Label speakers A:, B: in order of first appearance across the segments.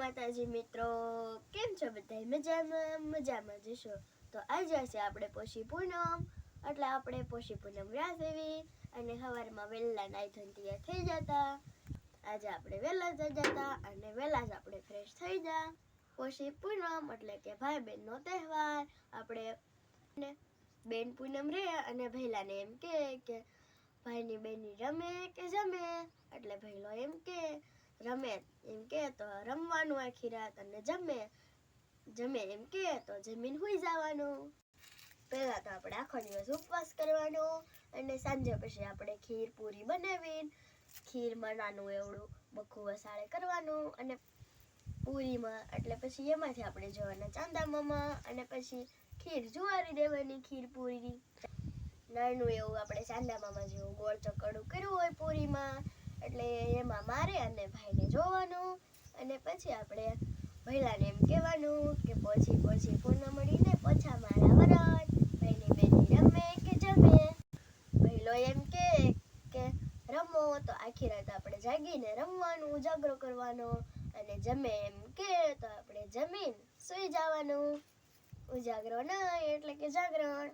A: માતાજી મિત્રો, કેમ છો બધા મજામાં મજામાં જશો? તો આજે છે આપણે પોષી પૂનમ. એટલે આપણે પોષી પૂનમ રાહ એવી અને સવારમાં વહેલા નાઈ ધોઈને થઈ જતા. આજે આપણે વહેલા થઈ જતા અને વહેલા જ આપણે ફ્રેશ થઈ જા. પોષી પૂનમ એટલે કે ભાઈ બહેનનો તહેવાર. આપણે બેન પૂનમ રે અને ભૈલાને એમ કે ભાઈની બેની રમે કે જમે. એટલે ભૈલો એમ કે રમે એમ કે તો રમવાનું આખી રાત અને જમે. જમે એમ કે તો જમીન હોઈ જવાનું. પહેલાં તો આપણે આખો દિવસ ઉપવાસ કરવાનો અને સાંજે પછી આપણે ખીર પૂરી બનાવી ખીરમાં નાનું એવડું બખું વસાળે કરવાનું અને પૂરીમાં એટલે પછી એમાંથી આપણે જોવાના ચાંદા મામા અને પછી ખીર જુવારી દેવાની ખીર પૂરી નાનું એવું આપણે ચાંદા મામા જેવું ગોળ ચકડું કર્યું હોય પૂરીમાં એટલે એમાં મારે અને ભાઈને જોવાનું અને પછી આપણે ભૈલાને એમ કહેવાનું કે પોછી પોછી પૂર્ણ મળીને પોછા મારા વરત ભાઈની બેની રમે કે જમે. ભૈલો એમ કે કે રમો તો આખી રાત આપણે જાગીને રમવાનું, ઉજાગરો કરવાનો અને જમે એમ કે તો આપણે જમીન સૂઈ જવાનું. ઉજાગરો નહીં એટલે કે જાગરણ.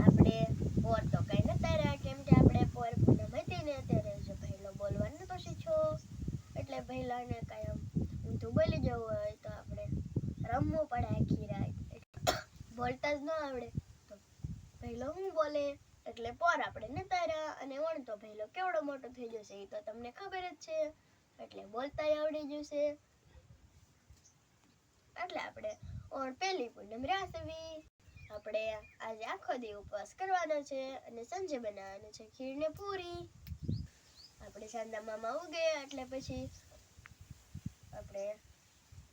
A: આપણે પોર તો કઈ નતા રહ્યા કેમ કે આપણે પોર પૂનમ હતી ને ત્યારે ભૈલો છો? એટલે ભૈલાને કાયમ ઊંધું બોલી જવું હોય તો આપણે રમવું પડે આખી રાત. બોલતા જ ન આવડે. તો ભૈલો હું બોલે? એટલે પોર આપણે નતાર્યા અને વણતો ભૈલો કેવડો મોટો થઈ જશે એ તો તમને ખબર જ છે. એટલે બોલતા આવડી જશે. એટલે આપણે ઓણ પહેલી પૂનમ રાસવી. આપણે આજે આખો દી ઉપવાસ કરવાનો છે અને સાંજે બનાવવાનું છે ખીર ને પૂરી. આપણે સાંદા મામા ઉગે, એટલે પછી આપણે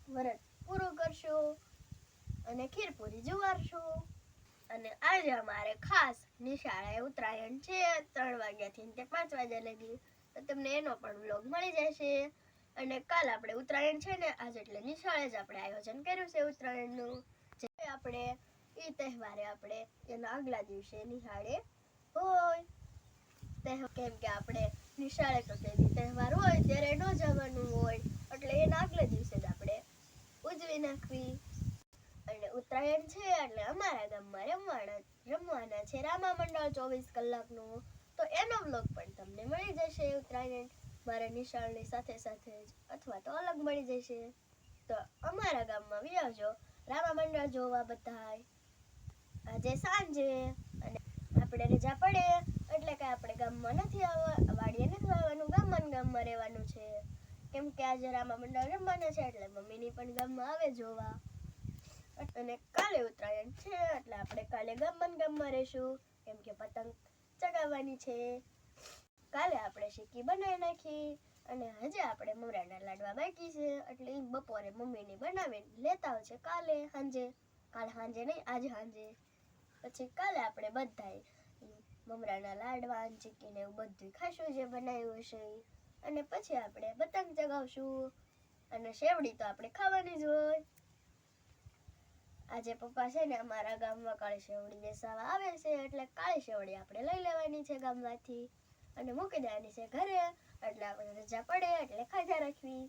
A: વ્રત પૂરું કરશું અને ખીરપૂરી જુવારશું. અને આજે અમારે ખાસ નિશાળાએ ઉત્તરાયણ છે, ત્રણ વાગ્યાથી તે પાંચ વાગ્યા લગી. તો તમને એનો પણ વ્લોગ મળી જશે. અને કાલ આપણે ઉત્તરાયણ છે ને, આજે એટલે નિશાળે જ આપણે આયોજન કર્યું છે ઉત્તરાયણનું. જે આપણે એ તહેવારે આપણે એના આગલા દિવસે નિહાળે હોય. કેમ કે આપણે નિશાળે તો તે તહેવાર હોય, ત્યારે ન જવાનું હોય, એટલે એના આગલા દિવસે જ આપણે ઉજવી નાખવી. અને ઉત્તરાયણ છે, એટલે અમારા ગામમાં રમવાના રમવાના છે રામા મંડળ ચોવીસ કલાકનું. તો એનો બ્લોગ પણ તમને મળી જશે ઉત્તરાયણ. મારા નિશાળની સાથે સાથે જ, અથવા તો અલગ મળી જશે. તો અમારા ગામમાં બી આવજો રામા મંડળ જોવા બધાય. આજે સાંજે, અને આપણે રજા પડે. કે આપણે ગામમાં નથી આવવા વાડીએ નથી આવવાનું, ગામમાં ગામમાં રહેવાનું છે. કેમ કે આજે રામા મંડળ રમવાના છે, એટલે મમ્મીની પણ ગામમાં આવે જોવા. અને કાલે ઉત્તરાયણ છે, એટલે આપણે કાલે ગામમાં ગામમાં રહીશું. કેમ કે પતંગ ચગાવવાની છે. કાલે આપણે શીકી બનાવી નાખી અને હજે આપણે મમરાના લાડવા બાકી છે, એટલે બપોરે મમ્મીની બનાવીને લેતા આવશે કાલે સાંજે. કાલે સાંજે નહીં, આજે સાંજે. પછી કાલે આપણે બધાય મમરાના લાડવા ને ચીકીને એવું બધું ખાશું જે બનાવ્યું હશે અને પછી આપણે પતંગ ચગાવશું અને શેવડી તો આપણે ખાવાની જ હોય. આજે પપ્પા છે ને અમારા ગામમાં કાળી શેવડી બેસાવા આવે છે, એટલે કાળી શેવડી આપણે લઈ લેવાની છે ગામમાંથી. અને મૂકી દેવાની છે ઘરે, એટલે આપણે રજા પડે એટલે ખાધા રાખવી.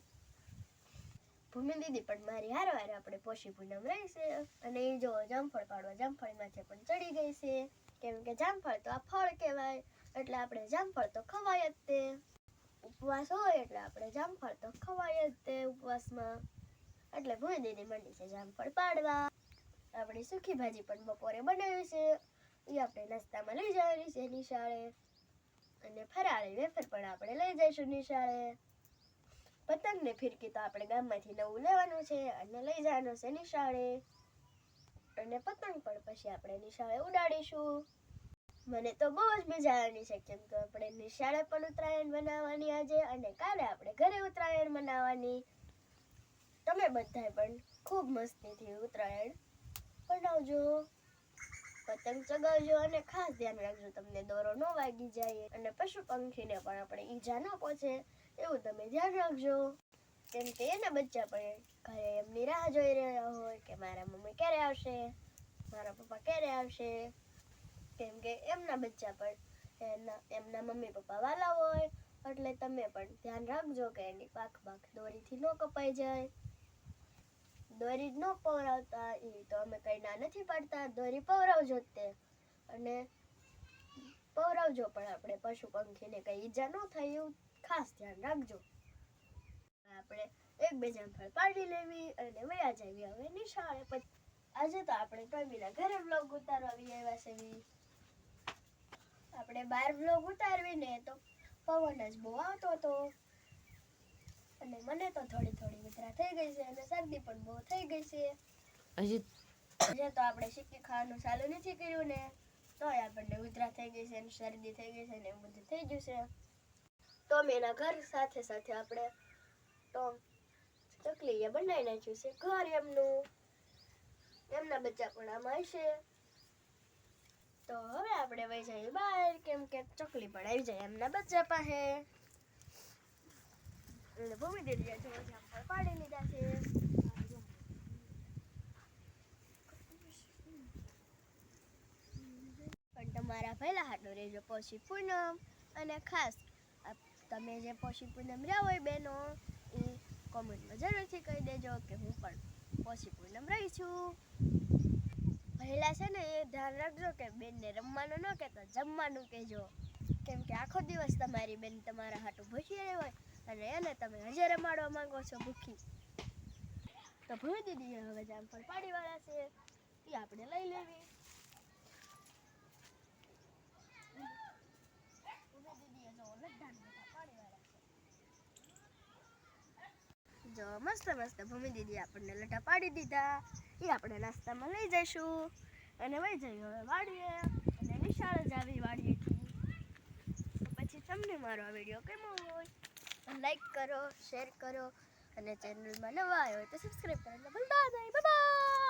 A: ભૂમિ દીદી પણ મારી હારે હારે આપણે પોષી પૂનમ રહેશે અને એ જો જામફળ પાડવા જામફળ છે પણ ચડી ગઈ છે. કેમ કે જામફળ તો આ ફળ કહેવાય. એટલે આપણે જામફળ તો ખવાય જ તે. ઉપવાસ હોય એટલે આપણે જામફળ તો ખવાય જ તે ઉપવાસમાં. એટલે ભૂમિ દીદી મંડી છે જામફળ પાડવા. આપણી સુખી ભાજી પણ બપોરે બનાવી છે. એ આપણે નાસ્તામાં લઈ જવાની છે નિશાળે. અને ફરાળી વેફર પણ આપણે લઈ જઈશું નિશાળે. પતંગ ને ફિરકી તો આપણે ગામમાંથી નવું લેવાનું છે અને લઈ જવાનું છે નિશાળે. અને પતંગ પણ પછી આપણે નિશાળે ઉડાડીશું. મને તો બહુ જ મજા આવવાની છે, કેમ કે આપણે નિશાળે પણ ઉત્તરાયણ બનાવવાની આજે અને કાલે આપણે ઘરે ઉત્તરાયણ મનાવવાની. તમે બધાએ પણ ખૂબ મસ્તીથી ઉત્તરાયણ બનાવજો પતંગ ચગાવજો અને ખાસ ધ્યાન રાખજો, તમને દોરો ન વાગી જાય અને પશુ પંખીને પણ આપણે ઈજા ન પહોંચે, એવું તમે ધ્યાન રાખજો. કેમ કે એના બચ્ચા પણ ઘરે એમની રાહ જોઈ રહ્યા હોય કે મારા મમ્મી ક્યારે આવશે, મારા પપ્પા ક્યારે આવશે. કેમ કે એમના બચ્ચા પણ એમના એમના મમ્મી પપ્પા વાલા હોય, એટલે તમે પણ ધ્યાન રાખજો કે એની પાખ પાખ દોરીથી ન કપાઈ જાય. દોરી ન પવરાવતા, એ તો અમે કંઈ ના નથી પાડતા. દોરી પવરાવજો તે. અને પવરાવજો પણ આપણે પશુ પંખીને કંઈ ઈજા ન થાય એવું ખાસ ધ્યાન રાખજો. આપણે એકબીજા ફળ પાડી લેવી અને વયા જઈએ હવે નિશાળે પછી આજે તો આપણે ટોમીના ઘરે વ્લોગ ઉતારવા આવી આવ્યા છે. આપણે બાર વ્લોગ ઉતારવીને તો પવન જ બહુ આવતો હતો. અને મને તો થોડી થોડી વિતરા થઈ ગઈ છે અને શરદી પણ બહુ થઈ ગઈ છે.
B: હજી
A: આજે તો આપણે શીખી ખાવાનું ચાલુ નથી કર્યું ને તોય આપણને ઉધરા થઈ ગઈ છે અને શરદી થઈ ગઈ છે ને એવું બધું થઈ ગયું છે. તો મેં એના ઘર સાથે સાથે આપણે તો ચકલીએ બનાવી નાખ્યું છે ઘર એમનું. એમના બચ્ચા પણ આમાં હશે. તો હવે આપણે વહી જઈએ બહાર, કેમ કે ચકલી પણ આવી જાય એમના બચ્ચા પાસે. એટલે ભૂમિ દીદી જો જામફળ પાડી લીધા છે. પણ તમારા પહેલા હાટો રહેજો પોષી પૂનમ. અને ખાસ તમે જે પોષી પૂનમ રહ્યા હોય એ કોમેન્ટમાં જરૂરથી કહી દેજો કે હું પણ પછી પૂનમ રહી છું. પહેલાં છે ને એ ધ્યાન રાખજો કે બેનને રમવાનું ન કહેતા, જમવાનું કહેજો. કેમ કે આખો દિવસ તમારી બેન તમારા હાટું ભૂખી રહી હોય અને એને તમે હજે રમાડવા માંગો છો ભૂખી. તો ભૂલી દીદી હવે જામફળ પાડીવાળા છે. એ આપણે લઈ લેવી. જો મસ્ત મસ્ત ભૂમિ દીદી આપણને લટા પાડી દીધા. એ આપણે નાસ્તામાં લઈ જઈશું. અને વહી જઈએ હવે વાડીએ. અને નિશાળ જ આવી વાડીએથી. પછી તમને મારો આ વીડિયો કેમો હોય? લાઈક કરો શેર કરો. અને ચેનલમાં નવા આવ્યો હોય તો સબસ્ક્રાઈબ કરવાનું ભૂલતા નહીં. બાય